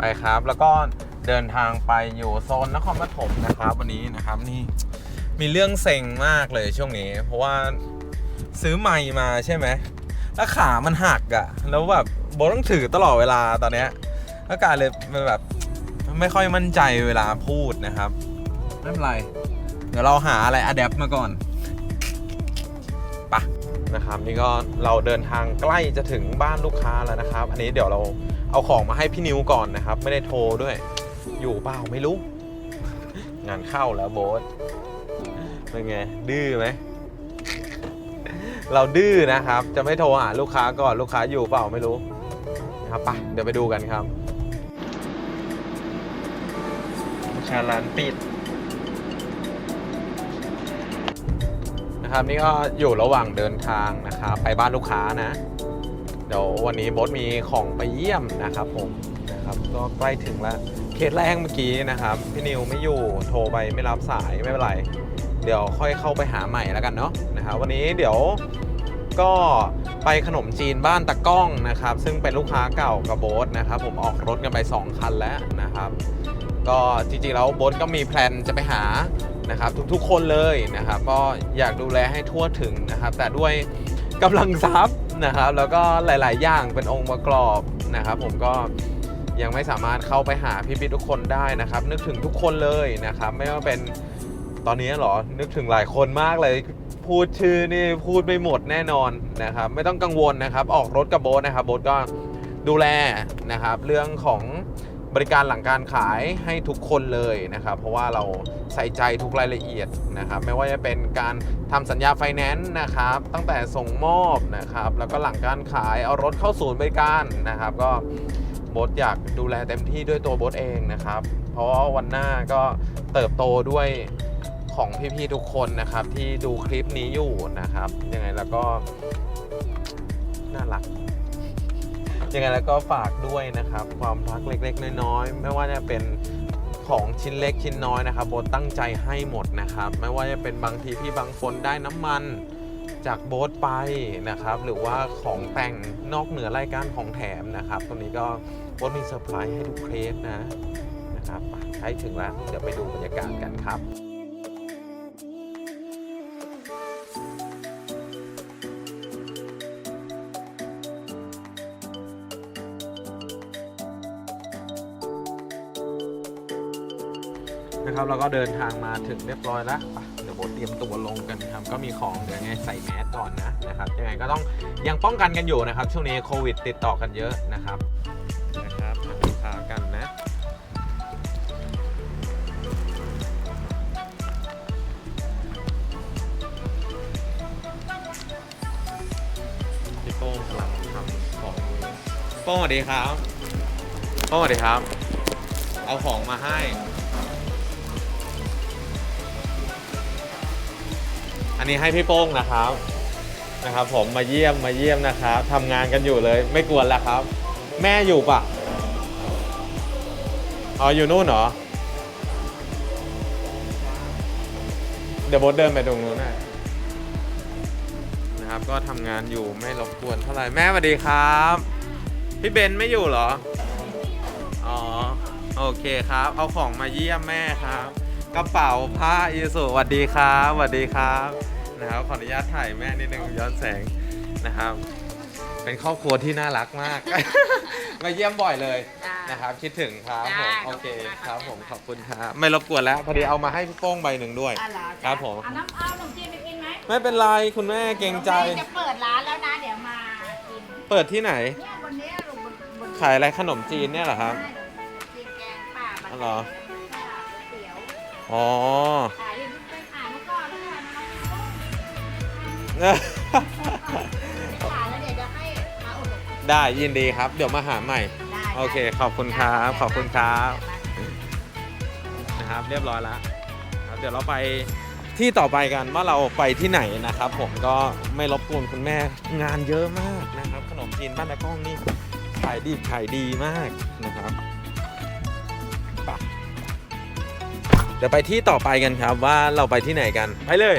ไปครับ แล้วก็เดินทางไปอยู่โซนนครปฐมนะครับวันนี้นะครับนี่มีเรื่องเซ็งมากเลยช่วงนี้ เพราะว่าซื้อไมค์มาใช่ไหมแล้วขามันหักอะแล้วแบบโบต้องถือตลอดเวลาตอนเนี้ยแล้วการเลยมันแบบไม่ค่อยมั่นใจเวลาพูดนะครับไม่เป็นไร เดี๋ยวเราหาอะไรอัดแอปมาก่อน นะครับ นี่ก็เราเดินทางใกล้จะถึงบ้านลูกค้าแล้วนะครับ อันนี้เดี๋ยวเราเอาของมาให้พี่นิวก่อนนะครับ ไม่ได้โทรด้วย อยู่เปล่าไม่รู้ งานเข้าแล้วโบ๊ทเป็นไง ดื้อไหมเราดื้อนะครับ จะไม่โทรหาลูกค้าก่อนลูกค้าอยู่เปล่าไม่รู้นะครับไปะเดี๋ยวไปดูกันครับลูกค้าร้านปิด นะครับนี่ก็อยู่ระหว่างเดินทางนะครับไปบ้านลูกค้านะ เดี๋ยววันนี้โบทมีของไปเยี่ยมนะครับผมนะครับก็ใกล้ถึงแล้วเคสแรกเมื่อกี้นะครับพี่นิวไม่อยู่โทรไปไม่รับสายไม่เป็นไร เดี๋ยวค่อยเข้าไปหาใหม่แล้วกันเนาะนะครับวันนี้เดี๋ยวก็ไปขนมจีนบ้านตะก้องนะครับ ซึ่งเป็นลูกค้าเก่ากับโบ๊ทนะครับ ผมออกรถกันไป 2 คันแล้วนะครับ ก็จริงๆแล้วโบ๊ทก็มีแพลนจะไปหา นะครับทุกๆคนเลยนะครับก็อยากดูแลให้ทั่วถึงนะครับแต่ด้วยกำลังทรัพย์นะครับแล้วก็หลาย ๆ อย่างเป็นองค์ประกอบนะครับ ผมก็ยังไม่สามารถเข้าไปหาพี่ๆทุกคนได้นะครับ นึกถึงทุกคนเลยนะครับ ไม่ว่าเป็นตอนนี้หรอนึกถึงหลายคนมากเลยพูดชื่อนี่พูดไม่หมดแน่นอนนะครับ ไม่ต้องกังวลนะครับ ออกรถกับโบ๊ทนะครับโบ๊ทก็ดูแลนะครับ เรื่องของ บริการหลังการขายให้ทุกคนเลยนะครับ เพราะว่าเราใส่ใจทุกรายละเอียดนะครับ ไม่ว่าจะเป็นการทำสัญญาไฟแนนซ์นะครับ ตั้งแต่ส่งมอบนะครับ แล้วก็หลังการขายเอารถเข้าศูนย์บริการนะครับ ก็บ๊ทอยากดูแลเต็มที่ด้วยตัวบ๊ทเองนะครับ เพราะว่าวันหน้าก็เติบโตด้วยของพี่ๆทุกคนนะครับ ที่ดูคลิปนี้อยู่นะครับยังไงแล้วก็น่ารัก ยังไงแล้วก็ฝากด้วยนะครับ ความรักเล็กๆ น้อยๆ ไม่ว่าจะเป็นของชิ้นเล็กชิ้นน้อยนะครับโบตั้งใจให้หมดนะครับ ไม่ว่าจะเป็นบางทีพี่บางคนได้น้ำมันจากโบ๊ทไปนะครับ หรือว่าของแต่งนอกเหนือรายการของแถมนะครับ ตรงนี้ก็โบ๊ทมีเซอร์ไพรส์ให้ทุกเคสนะนะครับไปใกล้ถึงแล้ว เดี๋ยวไปดูบรรยากาศกันครับ นะครับเราก็เดินทางมาถึงเรียบร้อยแล้วเดี๋ยวโบเตรียมตัวลงกันครับ ก็มีของเดี๋ยวไงใส่แมสก่อนนะนะครับยังไงก็ต้องยังป้องกันกันอยู่นะครับ ช่วงนี้โควิดติดต่อกันเยอะนะครับนะครับลูกค้ากันนะพี่โป้งกำลังทำของโป้งสวัสดีครับโป้งสวัสดีครับ เอาของมาให้ อันนี้ให้พี่โป้งนะครับนะครับ ผมมาเยี่ยมมาเยี่ยมนะครับทำงานกันอยู่เลย ไม่กวนแล้วครับ แม่อยู่ปะอ๋ออยู่นู่นเหรอเดี๋ยวโบทเดินไปตรงนู้นนะนะครับ ก็ทำงานอยู่ไม่รบกวนเท่าไหร่แม่สวัสดีครับ พี่เบนไม่อยู่เหรอ อ๋อ โอเคครับ เอาของมาเยี่ยมแม่ครับ กระเป๋าผ้าอีสุสวัสดีครับสวัสดีครับ นะครับ ขออนุญาตถ่ายแม่นิดนึงย้อนแสงนะครับ เป็นครอบครัวที่น่ารักมาก มาเยี่ยมบ่อยเลยจ้านนะครับคิดถึงครับได้ผมโอเคขอบคุณมากครับผมขอบคุณครับไม่รบกวนแล้วพอดีเอามาให้พี่โป้งใบหนึ่งด้วย อะเหรอครับผม เอาน้ำเอาขนมจีนไปกินไหมไม่เป็นไรคุณแม่เกรงใจดี๋ยวแม่จะเปิดร้านแล้วนะเดี๋ยวมากินเปิดที่ไหน เนี่ยบนเนี้ยลูกบนบนขายอะไรขนมจีนเนี่ยเหรอครับ ใช่กินแกงป่าบัอ๋อเหรอเตี๋ยวอ๋อขา ขาแล้วเดี๋ยวจะให้มาอุดหนุนได้ยินดีครับ เดี๋ยวมาหาใหม่ ได้โอเค ขอบคุณครับ ขอบคุณครับนะครับ เรียบร้อยแล้วครับเดี๋ยวเราไปที่ต่อไปกันว่าเราไปที่ไหนนะครับ ผมก็ไม่รบกวนคุณแม่งานเยอะมากนะครับ ขนมจีนบ้านตะก้องนี่ขายดีขายดีมากนะครับไปเดี๋ยวไปที่ต่อไปกันครับว่าเราไปที่ไหนกัน ไปเลย